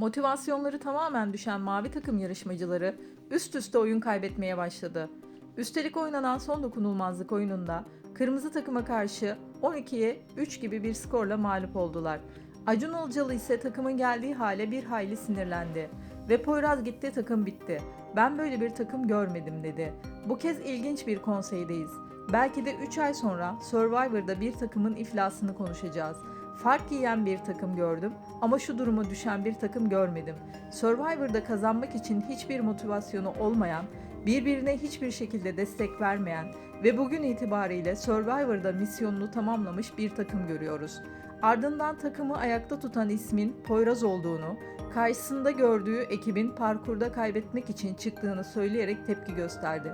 Motivasyonları tamamen düşen mavi takım yarışmacıları üst üste oyun kaybetmeye başladı. Üstelik oynanan son dokunulmazlık oyununda kırmızı takıma karşı 12'ye 3 gibi bir skorla mağlup oldular. Acun Ilıcalı ise takımın geldiği hale bir hayli sinirlendi. Ve Poyraz gitti takım bitti. Ben böyle bir takım görmedim dedi. Bu kez ilginç bir konseydeyiz. Belki de 3 ay sonra Survivor'da bir takımın iflasını konuşacağız. Fark yiyen bir takım gördüm ama şu duruma düşen bir takım görmedim. Survivor'da kazanmak için hiçbir motivasyonu olmayan, birbirine hiçbir şekilde destek vermeyen ve bugün itibariyle Survivor'da misyonunu tamamlamış bir takım görüyoruz. Ardından takımı ayakta tutan ismin Poyraz olduğunu, karşısında gördüğü ekibin parkurda kaybetmek için çıktığını söyleyerek tepki gösterdi.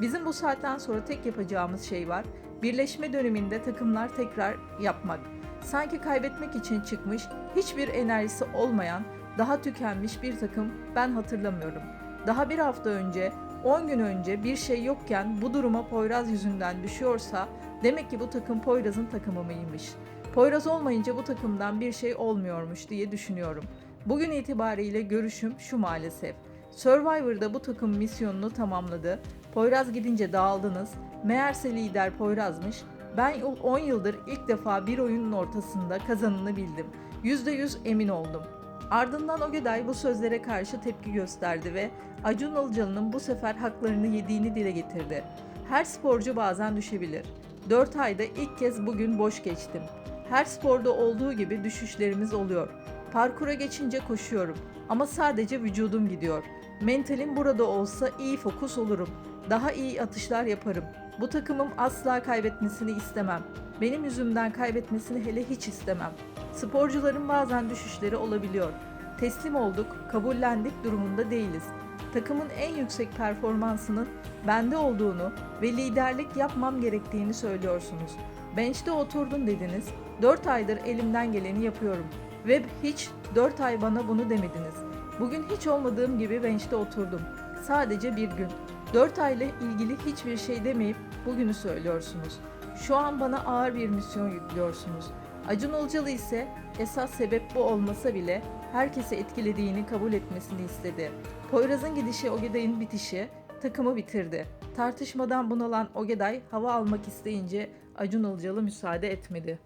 Bizim bu saatten sonra tek yapacağımız şey var. Birleşme döneminde takımlar tekrar yapmak. Sanki kaybetmek için çıkmış, hiçbir enerjisi olmayan, daha tükenmiş bir takım ben hatırlamıyorum. Daha bir hafta önce, 10 gün önce bir şey yokken bu duruma Poyraz yüzünden düşüyorsa demek ki bu takım Poyraz'ın takımı mıymış? Poyraz olmayınca bu takımdan bir şey olmuyormuş diye düşünüyorum. Bugün itibariyle görüşüm şu maalesef. Survivor'da bu takım misyonunu tamamladı. Poyraz gidince dağıldınız. Meğerse lider Poyraz'mış. Ben 10 yıldır ilk defa bir oyunun ortasında kazanını bildim. %100 emin oldum. Ardından Ogeday bu sözlere karşı tepki gösterdi ve Acun Ilıcalı'nın bu sefer haklarını yediğini dile getirdi. Her sporcu bazen düşebilir. 4 ayda ilk kez bugün boş geçtim. Her sporda olduğu gibi düşüşlerimiz oluyor. Parkura geçince koşuyorum ama sadece vücudum gidiyor. Mentalim burada olsa iyi fokus olurum. Daha iyi atışlar yaparım. Bu takımım asla kaybetmesini istemem. Benim yüzümden kaybetmesini hele hiç istemem. Sporcuların bazen düşüşleri olabiliyor. Teslim olduk, kabullendik durumunda değiliz. Takımın en yüksek performansının bende olduğunu ve liderlik yapmam gerektiğini söylüyorsunuz. Bench'te oturdun dediniz. 4 aydır elimden geleni yapıyorum. Ve hiç 4 ay bana bunu demediniz. Bugün hiç olmadığım gibi bench'te oturdum. Sadece bir gün. 4 ayla ilgili hiçbir şey demeyip bugünü söylüyorsunuz. Şu an bana ağır bir misyon yüklüyorsunuz. Acun Ilıcalı ise esas sebep bu olmasa bile herkesi etkilediğini kabul etmesini istedi. Poyraz'ın gidişi Ogeday'ın bitişi takımı bitirdi. Tartışmadan bunalan Ogeday hava almak isteyince Acun Ilıcalı müsaade etmedi.